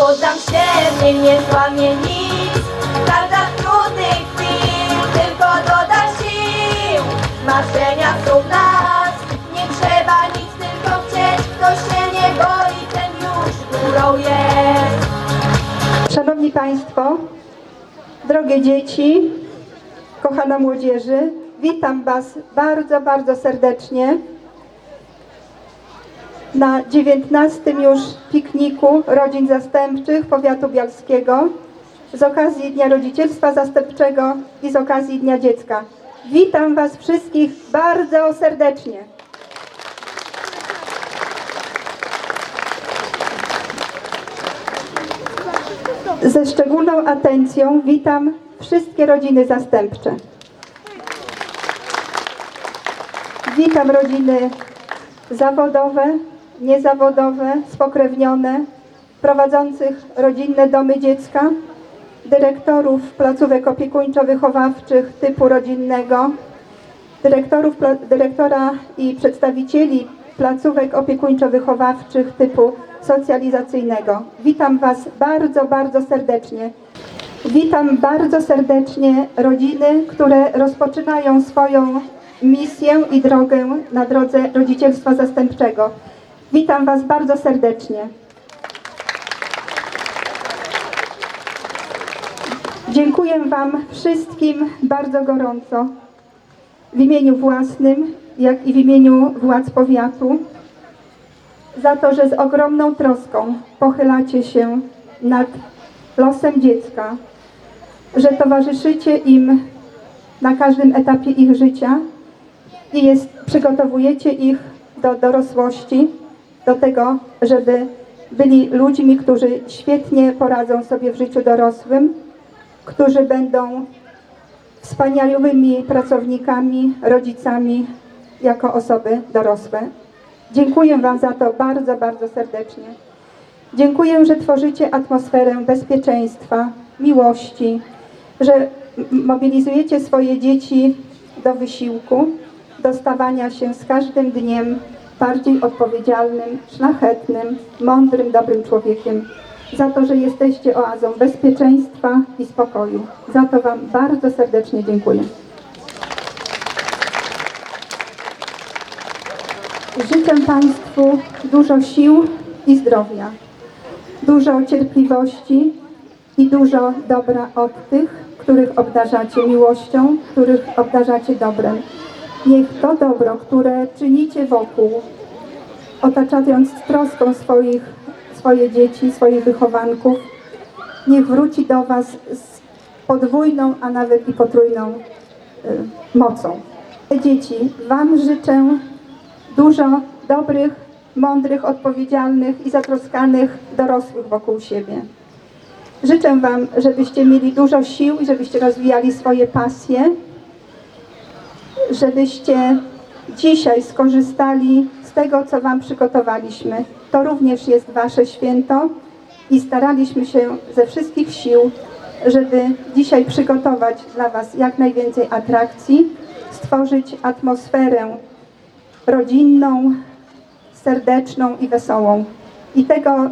nic. Nie poddam się, mnie nie złamie nic. Każda z trudnych chwil tylko doda sił. Marzenia są w nas, nie trzeba nic tylko chcieć. Kto się nie boi, ten już górą jest. Szanowni Państwo, drogie dzieci, kochana młodzieży, witam Was bardzo, bardzo serdecznie na 19 już pikniku rodzin zastępczych powiatu bialskiego z okazji Dnia Rodzicielstwa Zastępczego i z okazji Dnia Dziecka. Witam Was wszystkich bardzo serdecznie. Ze szczególną atencją witam wszystkie rodziny zastępcze. Witam rodziny zawodowe, niezawodowe, spokrewnione, prowadzących rodzinne domy dziecka, dyrektorów placówek opiekuńczo-wychowawczych typu rodzinnego, dyrektorów, dyrektora i przedstawicieli placówek opiekuńczo-wychowawczych typu socjalizacyjnego. Witam Was bardzo, bardzo serdecznie. Witam bardzo serdecznie rodziny, które rozpoczynają swoją misję i drogę na drodze rodzicielstwa zastępczego. Witam Was bardzo serdecznie. Dziękuję Wam wszystkim bardzo gorąco w imieniu własnym, jak i w imieniu władz powiatu za to, że z ogromną troską pochylacie się nad losem dziecka, że towarzyszycie im na każdym etapie ich życia i jest, przygotowujecie ich do dorosłości, do tego, żeby byli ludźmi, którzy świetnie poradzą sobie w życiu dorosłym, którzy będą wspaniałymi pracownikami, rodzicami jako osoby dorosłe. Dziękuję Wam za to bardzo, bardzo serdecznie. Dziękuję, że tworzycie atmosferę bezpieczeństwa, miłości, że mobilizujecie swoje dzieci do wysiłku, do stawania się z każdym dniem bardziej odpowiedzialnym, szlachetnym, mądrym, dobrym człowiekiem. Za to, że jesteście oazą bezpieczeństwa i spokoju. Za to Wam bardzo serdecznie dziękuję. Życzę Państwu dużo sił i zdrowia, dużo cierpliwości i dużo dobra od tych, których obdarzacie miłością, których obdarzacie dobrem. Niech to dobro, które czynicie wokół, otaczając troską swoich, swoje dzieci, swoich wychowanków, niech wróci do Was z podwójną, a nawet i potrójną y, mocą. Dzieci, Wam życzę dużo dobrych, mądrych, odpowiedzialnych i zatroskanych dorosłych wokół siebie. Życzę Wam, żebyście mieli dużo sił i żebyście rozwijali swoje pasje, żebyście dzisiaj skorzystali z tego, co Wam przygotowaliśmy. To również jest Wasze święto i staraliśmy się ze wszystkich sił, żeby dzisiaj przygotować dla Was jak najwięcej atrakcji, stworzyć atmosferę rodzinną, serdeczną i wesołą. I tego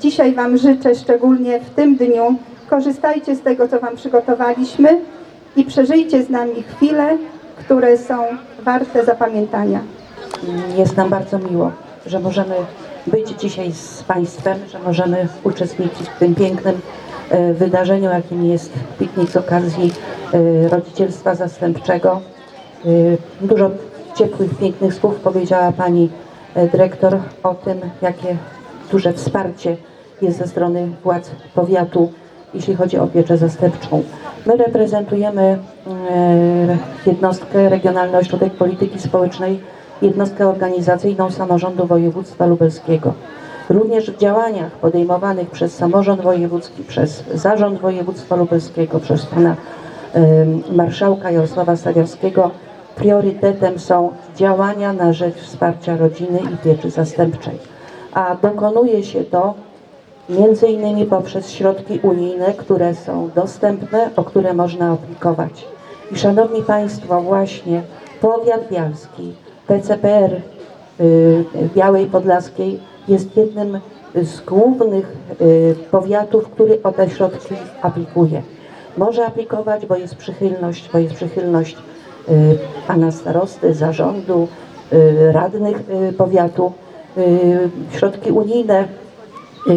dzisiaj Wam życzę, szczególnie w tym dniu. Korzystajcie z tego, co Wam przygotowaliśmy i przeżyjcie z nami chwile, które są warte zapamiętania. Jest nam bardzo miło, że możemy być dzisiaj z Państwem, że możemy uczestniczyć w tym pięknym e, wydarzeniu, jakim jest piknik z okazji e, rodzicielstwa zastępczego. E, Dużo ciepłych, pięknych słów powiedziała Pani Dyrektor o tym, jakie duże wsparcie jest ze strony władz powiatu, jeśli chodzi o pieczę zastępczą. My reprezentujemy e, jednostkę Regionalny Ośrodek Polityki Społecznej, jednostkę organizacyjną samorządu województwa lubelskiego. Również w działaniach podejmowanych przez samorząd wojewódzki, przez zarząd województwa lubelskiego, przez pana marszałka Jarosława Stawiarskiego priorytetem są działania na rzecz wsparcia rodziny i pieczy zastępczej. A dokonuje się to między innymi poprzez środki unijne, które są dostępne, o które można aplikować. I szanowni Państwo, właśnie powiat bialski, PCPR y, Białej Podlaskiej jest jednym z głównych y, powiatów, który o te środki aplikuje. Może aplikować, bo jest przychylność, bo jest przychylność y, pana starosty, zarządu, radnych powiatu. Środki unijne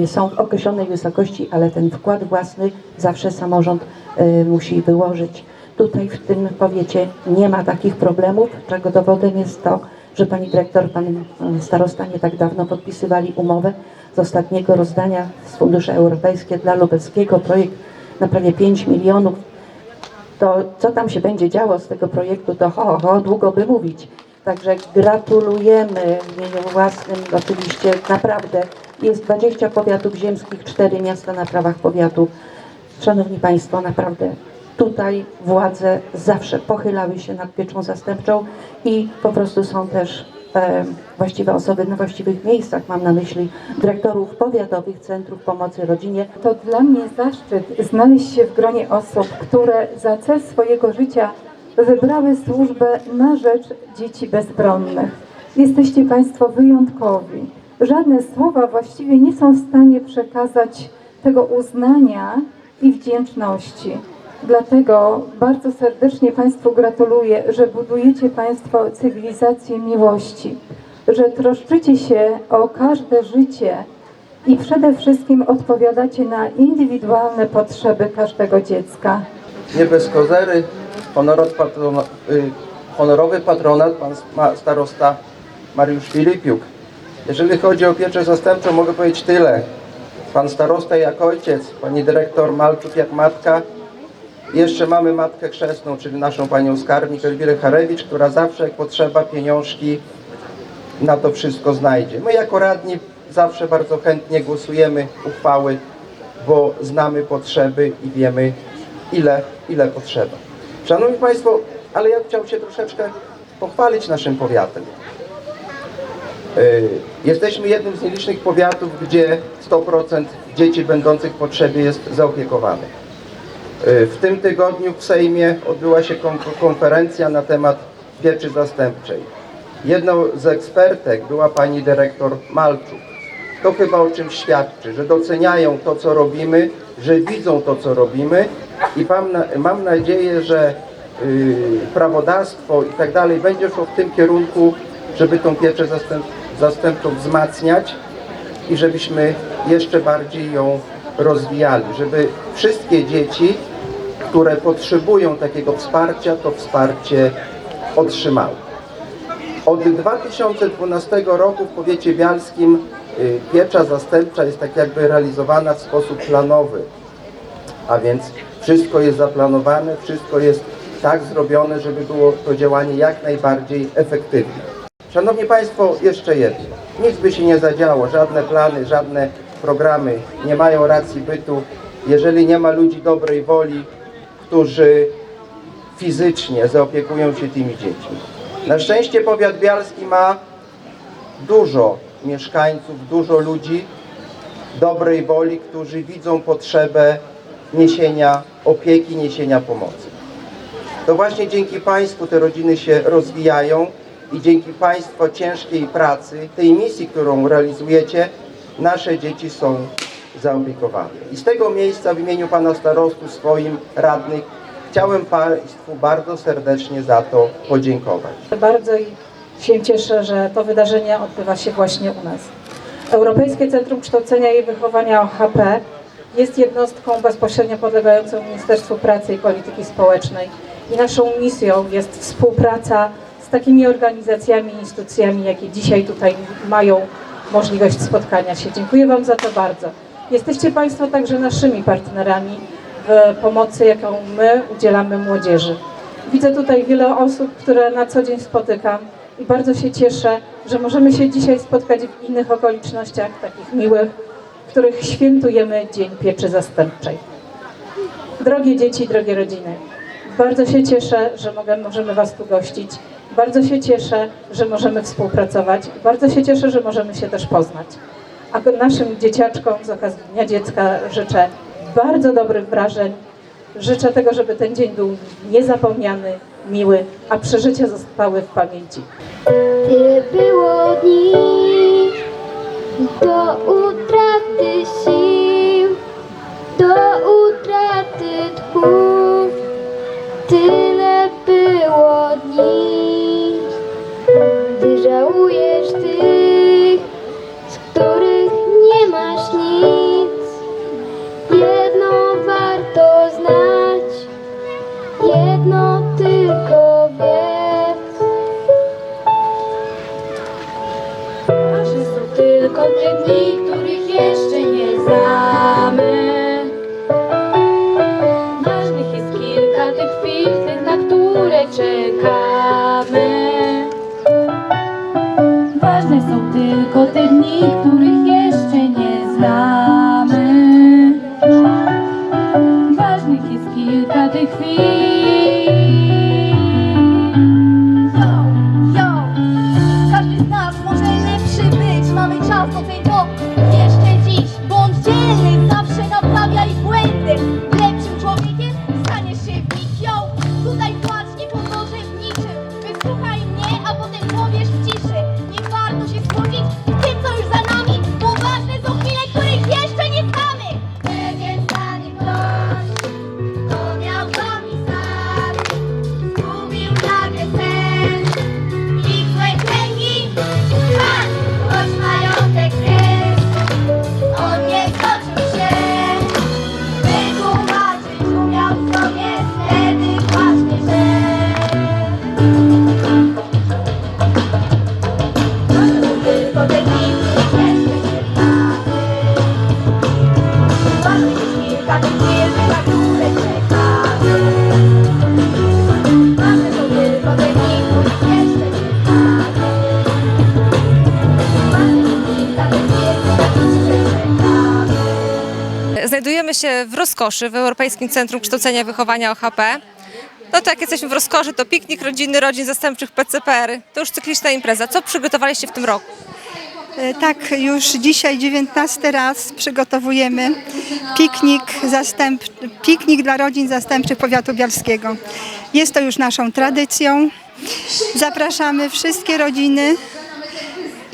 są w określonej wysokości, ale ten wkład własny zawsze samorząd y, musi wyłożyć. Tutaj w tym powiecie nie ma takich problemów, czego dowodem jest to, że pani dyrektor, pan y, starosta nie tak dawno podpisywali umowę z ostatniego rozdania z funduszy europejskie dla Lubelskiego, projekt na prawie 5 milionów to co tam się będzie działo z tego projektu, to ho, ho, długo by mówić. Także gratulujemy w imieniu własnym, oczywiście naprawdę jest 20 powiatów ziemskich, 4 miasta na prawach powiatu. Szanowni Państwo, naprawdę tutaj władze zawsze pochylały się nad pieczą zastępczą i po prostu są też e, właściwe osoby na właściwych miejscach. Mam na myśli dyrektorów powiatowych centrów pomocy rodzinie, To dla mnie zaszczyt znaleźć się w gronie osób, które za cel swojego życia wybrały służbę na rzecz dzieci bezbronnych. Jesteście Państwo wyjątkowi. Żadne słowa właściwie nie są w stanie przekazać tego uznania i wdzięczności. Dlatego bardzo serdecznie Państwu gratuluję, że budujecie Państwo cywilizację miłości, że troszczycie się o każde życie i przede wszystkim odpowiadacie na indywidualne potrzeby każdego dziecka. nie bez kozery, patrona, y, honorowy patronat pan starosta Mariusz Filipiuk. Jeżeli chodzi o pieczę zastępczą, mogę powiedzieć tyle. Pan starosta jak ojciec, pani dyrektor Malczuk jak matka. Jeszcze mamy matkę chrzestną, czyli naszą panią skarbnik Elwirę Harewicz, która zawsze jak potrzeba pieniążki na to wszystko znajdzie. My jako radni zawsze bardzo chętnie głosujemy uchwały, bo znamy potrzeby i wiemy ile, ile potrzeba. Szanowni Państwo, ale ja chciałbym się troszeczkę pochwalić naszym powiatem. Yy, Jesteśmy jednym z nielicznych powiatów, gdzie 100% dzieci będących w potrzebie jest zaopiekowanych. Yy, W tym tygodniu w Sejmie odbyła się kon- konferencja na temat pieczy zastępczej. Jedną z ekspertek była pani dyrektor Malczuk. To chyba o czym świadczy, że doceniają to, co robimy, że widzą to, co robimy i mam, mam nadzieję, że yy, prawodawstwo i tak dalej będzie szło w tym kierunku, żeby tą pieczę zastęp, zastępczą wzmacniać i żebyśmy jeszcze bardziej ją rozwijali, żeby wszystkie dzieci, które potrzebują takiego wsparcia, to wsparcie otrzymały. Od 2012 roku w powiecie bialskim y, piecza zastępcza jest tak jakby realizowana w sposób planowy. A więc wszystko jest zaplanowane, wszystko jest tak zrobione, żeby było to działanie jak najbardziej efektywne. Szanowni Państwo, jeszcze jedno. Nic by się nie zadziało, żadne plany, żadne programy nie mają racji bytu, jeżeli nie ma ludzi dobrej woli, którzy fizycznie zaopiekują się tymi dziećmi. Na szczęście powiat bialski ma dużo mieszkańców, dużo ludzi dobrej woli, którzy widzą potrzebę niesienia opieki, niesienia pomocy. To właśnie dzięki Państwu te rodziny się rozwijają i dzięki Państwa ciężkiej pracy, tej misji, którą realizujecie, nasze dzieci są zaopiekowane. I z tego miejsca w imieniu Pana Starostu, swoim radnych, chciałem Państwu bardzo serdecznie za to podziękować. Bardzo się cieszę, że to wydarzenie odbywa się właśnie u nas. Europejskie Centrum Kształcenia i Wychowania OHP jest jednostką bezpośrednio podlegającą Ministerstwu Pracy i Polityki Społecznej i naszą misją jest współpraca z takimi organizacjami instytucjami, jakie dzisiaj tutaj mają możliwość spotkania się. Dziękuję Wam za to bardzo. Jesteście Państwo także naszymi partnerami w pomocy, jaką my udzielamy młodzieży. Widzę tutaj wiele osób, które na co dzień spotykam i bardzo się cieszę, że możemy się dzisiaj spotkać w innych okolicznościach, takich miłych, w których świętujemy Dzień Pieczy Zastępczej. Drogie dzieci, drogie rodziny, bardzo się cieszę, że możemy Was tu gościć. Bardzo się cieszę, że możemy współpracować. Bardzo się cieszę, że możemy się też poznać. A naszym dzieciaczkom z okazji Dnia Dziecka życzę bardzo dobrych wrażeń, życzę tego, żeby ten dzień był niezapomniany, miły, a przeżycia zostały w pamięci. Tyle było dni do utraty sił, do utraty tchu. Tyle było dni, Aleluia. Rozkoszy w Europejskim Centrum Kształcenia i Wychowania OHP. No to jak jesteśmy w rozkoszy, to piknik rodziny rodzin zastępczych PCPR. To już cykliczna impreza. Co przygotowaliście w tym roku? E, Tak, już dzisiaj 19 raz przygotowujemy piknik, zastęp, piknik dla rodzin zastępczych powiatu bialskiego. Jest to już naszą tradycją. Zapraszamy wszystkie rodziny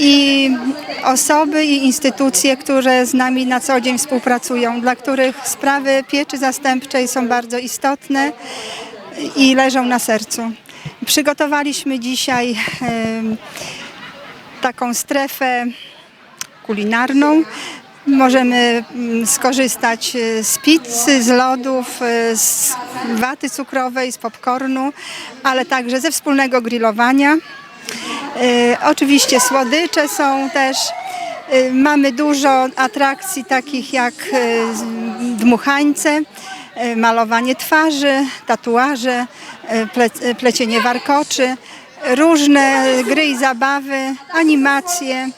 i osoby i instytucje, które z nami na co dzień współpracują, dla których sprawy pieczy zastępczej są bardzo istotne i leżą na sercu. Przygotowaliśmy dzisiaj taką strefę kulinarną. Możemy mm, skorzystać e, z pizzy, z lodów, e, z waty cukrowej, z popcornu, ale także ze wspólnego grillowania. E, Oczywiście słodycze są też. E, Mamy dużo atrakcji takich jak e, dmuchańce, malowanie twarzy, tatuaże, ple- plecienie warkoczy, różne gry i zabawy, animacje.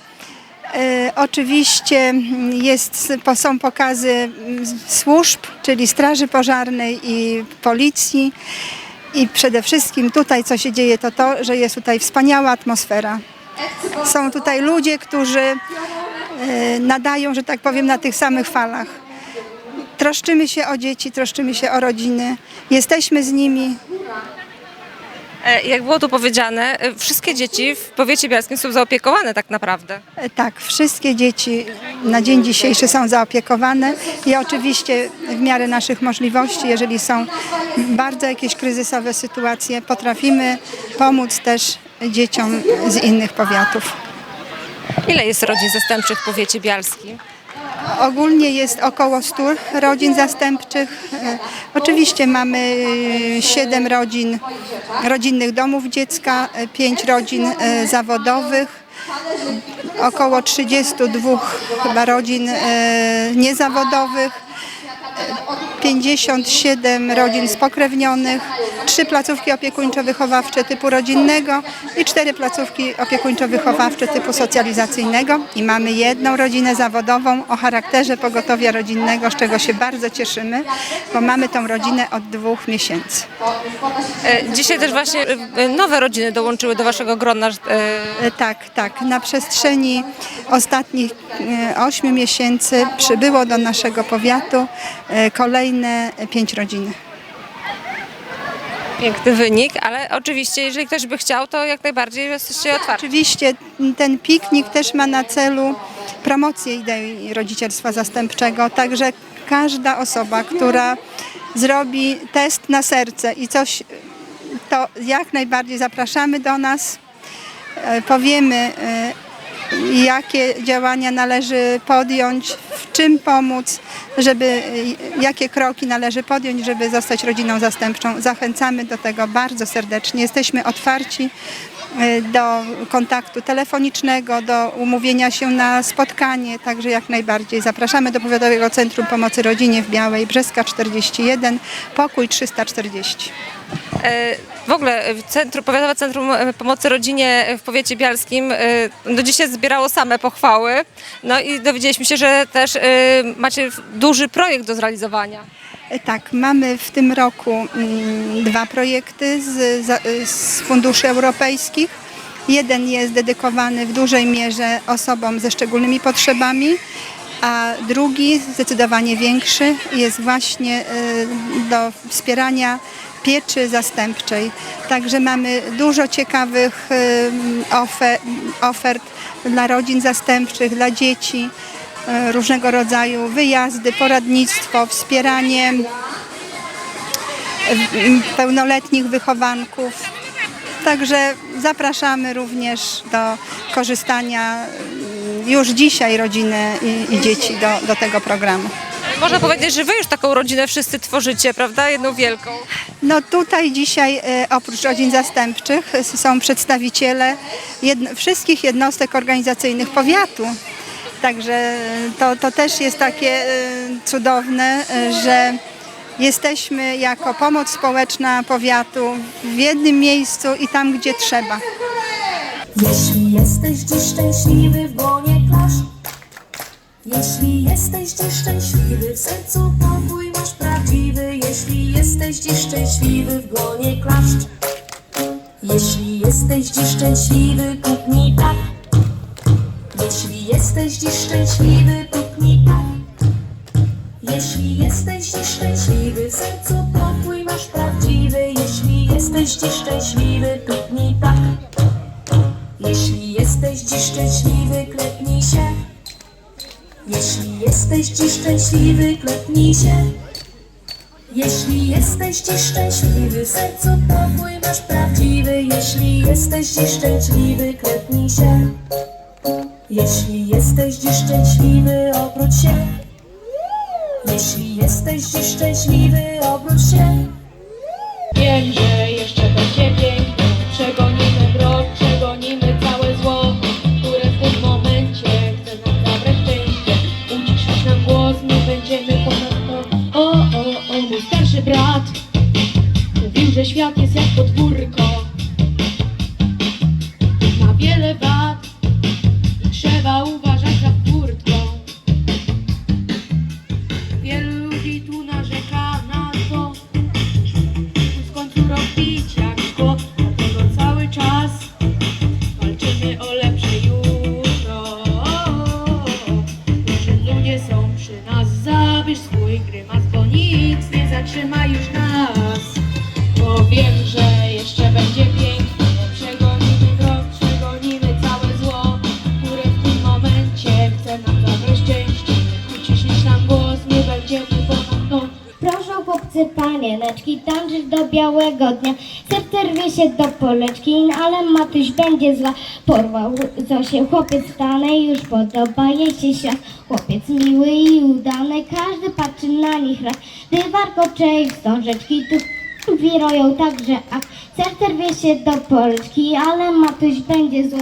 Oczywiście jest, są pokazy służb, czyli Straży Pożarnej i Policji. I przede wszystkim tutaj, co się dzieje, to to, że jest tutaj wspaniała atmosfera. Są tutaj ludzie, którzy e, nadają, że tak powiem, na tych samych falach. Troszczymy się o dzieci, troszczymy się o rodziny, jesteśmy z nimi, Jak było tu powiedziane, e, wszystkie dzieci w powiecie bielskim są zaopiekowane tak naprawdę. E, Tak, wszystkie dzieci na dzień dzisiejszy są zaopiekowane i oczywiście w miarę naszych możliwości, jeżeli są bardzo jakieś kryzysowe sytuacje, potrafimy pomóc też dzieciom z innych powiatów. Ile jest rodzin zastępczych w powiecie bialskim? Ogólnie jest około 100 rodzin zastępczych. E, Oczywiście mamy 7 rodzin, rodzinnych domów dziecka, 5 rodzin e, zawodowych, około 32 chyba rodzin e, niezawodowych, e, 57 rodzin spokrewnionych, 3 placówki opiekuńczo-wychowawcze typu rodzinnego i 4 placówki opiekuńczo-wychowawcze typu socjalizacyjnego. I mamy jedną rodzinę zawodową o charakterze pogotowia rodzinnego, z czego się bardzo cieszymy, bo mamy tą rodzinę od dwóch miesięcy. E, Dzisiaj też właśnie e, e, nowe rodziny dołączyły do waszego grona. Tak, tak. Na przestrzeni ostatnich ośmiu miesięcy przybyło do naszego powiatu kolejne pięć rodzin. Piękny wynik, ale oczywiście, jeżeli ktoś by chciał, to jak najbardziej jesteście otwarci. Oczywiście. Ten piknik też ma na celu promocję idei rodzicielstwa zastępczego, także każda osoba, która zrobi test na serce i coś, to jak najbardziej zapraszamy do nas, E, powiemy e, jakie działania należy podjąć, w czym pomóc, żeby, jakie kroki należy podjąć, żeby zostać rodziną zastępczą. Zachęcamy do tego bardzo serdecznie. Jesteśmy otwarci do kontaktu telefonicznego, do umówienia się na spotkanie, także jak najbardziej zapraszamy do Powiatowego Centrum Pomocy Rodzinie w Białej Brzeska 41, pokój 340. E, W ogóle e, Centrum, Powiatowe Centrum e, Pomocy Rodzinie w powiecie bialskim e, do dzisiaj zbierało same pochwały. No i dowiedzieliśmy się, że też e, macie duży projekt do zrealizowania. E, Tak, mamy w tym roku mm, dwa projekty z, za- z funduszy europejskich. Jeden jest dedykowany w dużej mierze osobom ze szczególnymi potrzebami, a drugi, zdecydowanie większy, jest właśnie e, do wspierania pieczy zastępczej. Także mamy dużo ciekawych ofe- ofert dla rodzin zastępczych, dla dzieci różnego rodzaju wyjazdy, poradnictwo, wspieranie pełnoletnich wychowanków. Także zapraszamy również do korzystania już dzisiaj rodziny i, i dzieci do, do tego programu. Można powiedzieć, że wy już taką rodzinę wszyscy tworzycie, prawda? Jedną wielką. No tutaj dzisiaj e, oprócz rodzin zastępczych są przedstawiciele jedno, wszystkich jednostek organizacyjnych powiatu. Także e, to, to też jest takie e, cudowne, e, że jesteśmy jako pomoc społeczna powiatu w jednym miejscu i tam, gdzie trzeba. Jeśli jesteś dziś szczęśliwy w łonie klaszcz Jeśli jesteś dziś szczęśliwy w sercu pokój masz prawdziwy Jeśli jesteś dziś szczęśliwy w gronie klaszcz Jeśli jesteś dziś szczęśliwy puknij tak Jeśli jesteś dziś szczęśliwy puknij tak Jeśli jesteś dziś szczęśliwy w sercu pokój masz prawdziwy Jeśli jesteś dziś szczęśliwy puknij tak jeśli jesteś dziś szczęśliwy, klepnij się. Jeśli jesteś dziś szczęśliwy, klepnij się. Jeśli jesteś dziś szczęśliwy, w sercu pokój masz prawdziwy. Jeśli jesteś dziś szczęśliwy, klepnij się. Jeśli jesteś dziś szczęśliwy, obróć się. Jeśli jesteś dziś szczęśliwy, obróć się. Wiem, że jeszcze będzie pięknie Przegonimy mrok, przegonimy całe zło Które w tym momencie chce nam zabrać szczęście Uciszyć nam głos, nie będziemy ponad to O, o, o, mój starszy brat Mówił, że świat jest jak podwórko Ma wiele panieneczki tańczyć do białego dnia. Serce rwie się do poleczki, ale Matyś będzie zła. Porwał Zosię chłopiec stany, już podoba jej się świat. Chłopiec miły i udany, każdy patrzy na nich raz. Gdy warkocze i wstążeczki tu wirują także A serce rwie się do poleczki, ale Matyś będzie zła